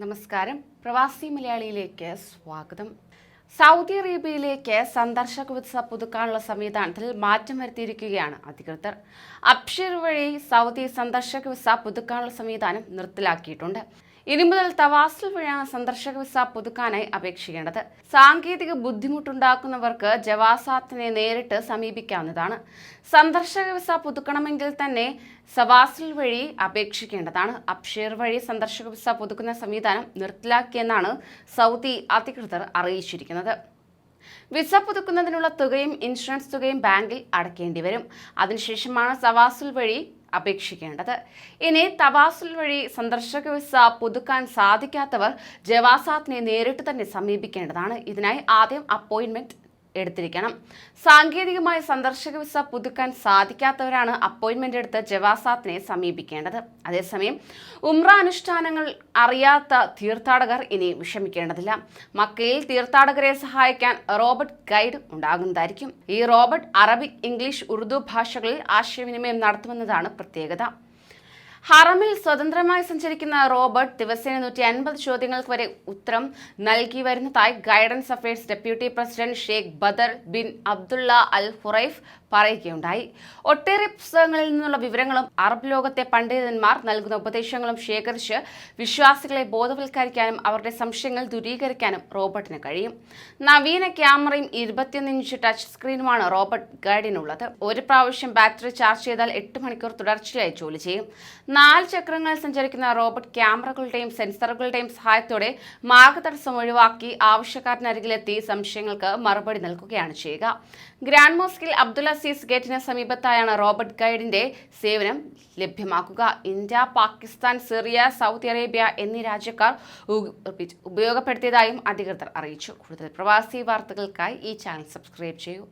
നമസ്കാരം. പ്രവാസി മലയാളിയിലേക്ക് സ്വാഗതം. സൗദി അറേബ്യയിലേക്ക് സന്ദർശക വിസ പുതുക്കാനുള്ള സംവിധാനത്തിൽ മാറ്റം വരുത്തിയിരിക്കുകയാണ് അധികൃതർ. അബ്ഷിർ വഴി സൗദി സന്ദർശക വിസ പുതുക്കാനുള്ള സംവിധാനം നിർത്തലാക്കിയിട്ടുണ്ട്. ഇനി മുതൽ തവാസിൽ വഴിയാണ് സന്ദർശക വിസ പുതുക്കാനായി അപേക്ഷിക്കേണ്ടത്. സാങ്കേതിക ബുദ്ധിമുട്ടുണ്ടാക്കുന്നവർക്ക് ജവാസാത്തിനെ നേരിട്ട് സമീപിക്കാവുന്നതാണ്. സന്ദർശക വിസ പുതുക്കണമെങ്കിൽ തന്നെ സവാസിൽ വഴി അപേക്ഷിക്കേണ്ടതാണ്. അപ്ഷീർ വഴി സന്ദർശക വിസ പുതുക്കുന്ന സംവിധാനം നിർത്തലാക്കിയെന്നാണ് സൗദി അധികൃതർ അറിയിച്ചിരിക്കുന്നത്. വിസ പുതുക്കുന്നതിനുള്ള തുകയും ഇൻഷുറൻസ് തുകയും ബാങ്കിൽ അടയ്ക്കേണ്ടി വരും അതിനുശേഷമാണ് സവാസുൽ വഴി അപേക്ഷിക്കേണ്ടത്. ഇനി തവാസുൽ വഴി സന്ദർശക വിസ പുതുക്കാൻ സാധിക്കാത്തവർ ജവാസാത്തിനെ നേരിട്ട് തന്നെ സമീപിക്കേണ്ടതാണ്. ഇതിനായി ആദ്യം അപ്പോയിൻമെന്റ് എടുത്തിരിക്കണം. സാങ്കേതികമായി സന്ദർശക വിസ പുതുക്കാൻ സാധിക്കാത്തവരാണ് അപ്പോയിൻമെന്റ് എടുത്ത് ജവാസാത്തിനെ സമീപിക്കേണ്ടത്. അതേസമയം ഉംറ അനുഷ്ഠാനങ്ങൾ അറിയാത്ത തീർത്ഥാടകർ ഇനി വിഷമിക്കേണ്ടതില്ല. മക്കയിൽ തീർത്ഥാടകരെ സഹായിക്കാൻ റോബർട്ട് ഗൈഡ് ഉണ്ടാകുന്നതായിരിക്കും. ഈ റോബർട്ട് അറബിക് ഇംഗ്ലീഷ് ഉറുദു ഭാഷകളിൽ ആശയവിനിമയം നടത്തുമെന്നതാണ് പ്രത്യേകത. ഹറമിൽ സ്വതന്ത്രമായി സഞ്ചരിക്കുന്ന റോബർട്ട് ദിവസേന നൂറ്റി അൻപത് ചോദ്യങ്ങൾക്ക് വരെ ഉത്തരം നൽകി വരുന്നതായി guidance affairs deputy president Sheikh Badr bin Abdullah Al Huraif പറയുകയുണ്ടായി. ഒട്ടേറെ പുസ്തകങ്ങളിൽ നിന്നുള്ള വിവരങ്ങളും അറബ് ലോകത്തെ പണ്ഡിതന്മാർ നൽകുന്ന ഉപദേശങ്ങളും ശേഖരിച്ച് വിശ്വാസികളെ ബോധവൽക്കരിക്കാനും അവരുടെ സംശയങ്ങൾ ദൂരീകരിക്കാനും റോബർട്ടിന് കഴിയും. നവീന ക്യാമറയും ഇരുപത്തിയൊന്ന് ഇഞ്ച് ടച്ച് സ്ക്രീനുമാണ് റോബർട്ട് ഗൈഡിനുള്ളത്. ഒരു പ്രാവശ്യം ബാറ്ററി ചാർജ് ചെയ്താൽ എട്ട് മണിക്കൂർ തുടർച്ചയായി ജോലി ചെയ്യും. നാല് ചക്രങ്ങളിൽ സഞ്ചരിക്കുന്ന റോബർട്ട് ക്യാമറകളുടെയും സെൻസറുകളുടെയും സഹായത്തോടെ മാർഗതടസ്സം ഒഴിവാക്കി ആവശ്യക്കാരനരികിലെത്തി സംശയങ്ങൾക്ക് മറുപടി നൽകുകയാണ് ചെയ്യുക. ഗ്രാൻഡ് മോസ്കിൽ അബ്ദുൽ അസീസ് ഗേറ്റിന് സമീപത്തായാണ് റോബർട്ട് ഗൈഡിന്റെ സേവനം ലഭ്യമാക്കുക. India Pakistan Syria Saudi Arabia എന്നീ രാജ്യക്കാർ ഉപയോഗപ്പെടുത്തിയതായും അധികൃതർ അറിയിച്ചു. കൂടുതൽ പ്രവാസി വാർത്തകൾക്കായി ഈ ചാനൽ സബ്സ്ക്രൈബ് ചെയ്യൂ.